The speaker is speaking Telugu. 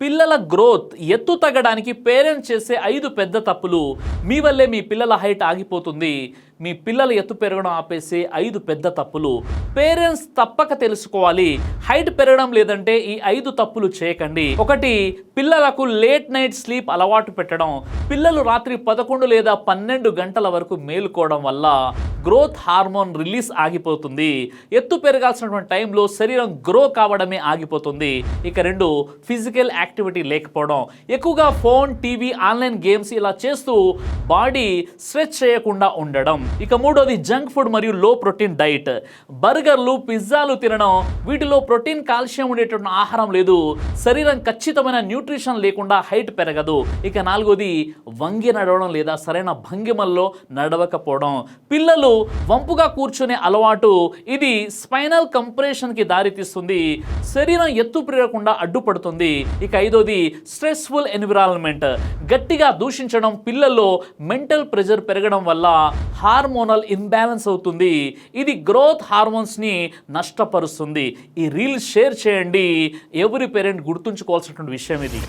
పిల్లల గ్రోత్ ఎత్తు తగ్గడానికి పేరెంట్స్ చేసే ఐదు పెద్ద తప్పులు మీ వల్లే మీ పిల్లల హైట్ ఆగిపోతుంది. మీ పిల్లల ఎత్తు పెరగడం ఆపేసే ఐదు పెద్ద తప్పులు. పేరెంట్స్ తప్పక తెలుసుకోవాలి. హైట్ పెరగడం లేదంటే ఈ ఐదు తప్పులు చేయకండి. ఒకటి పిల్లలకు లేట్ నైట్ స్లీప్ అలవాటు పెట్టడం. పిల్లలు రాత్రి పదకొండు లేదా పన్నెండు గంటల వరకు మేలుకోవడం వల్ల గ్రోత్ హార్మోన్ రిలీజ్ ఆగిపోతుంది. ఎత్తు పెరగాల్సినటువంటి టైంలో శరీరం గ్రో కావడమే ఆగిపోతుంది. ఇక రెండు ఫిజికల్ యాక్టివిటీ లేకపోవడం. ఎక్కువగా ఫోన్ టీవీ ఆన్లైన్ గేమ్స్ ఇలా చేస్తూ బాడీ స్ట్రెచ్ చేయకుండా ఉండడం. ఇక మూడోది జంక్ ఫుడ్ మరియు లో ప్రోటీన్ డైట్. బర్గర్లు పిజ్జాలు తినడం వీటిలో ప్రోటీన్ కాల్షియం ఉండేటువంటి ఆహారం లేదు. శరీరం ఖచ్చితమైన న్యూట్రిషన్ లేకుండా హైట్ పెరగదు. ఇక నాలుగోది వంగి నడవడం లేదా సరైన భంగిమల్లో నడవకపోవడం. పిల్లలు వంపుగా కూర్చునే అలవాటు ఇది స్పైనల్ కంప్రెషన్కి దారితీస్తుంది. శరీరం ఎత్తు పెరగకుండా అడ్డుపడుతుంది. ఇక ఐదోది స్ట్రెస్ఫుల్ ఎన్విరాన్మెంట్. గట్టిగా దూషించడం పిల్లల్లో మెంటల్ ప్రెజర్ పెరగడం వల్ల హార్మోనల్ ఇంబ్యాలెన్స్ అవుతుంది. ఇది గ్రోత్ హార్మోన్స్ని నష్టపరుస్తుంది. ఈ రీల్ షేర్ చేయండి. ఎవరి పేరెంట్ గుర్తుంచుకోవాల్సినటువంటి విషయం ఇది.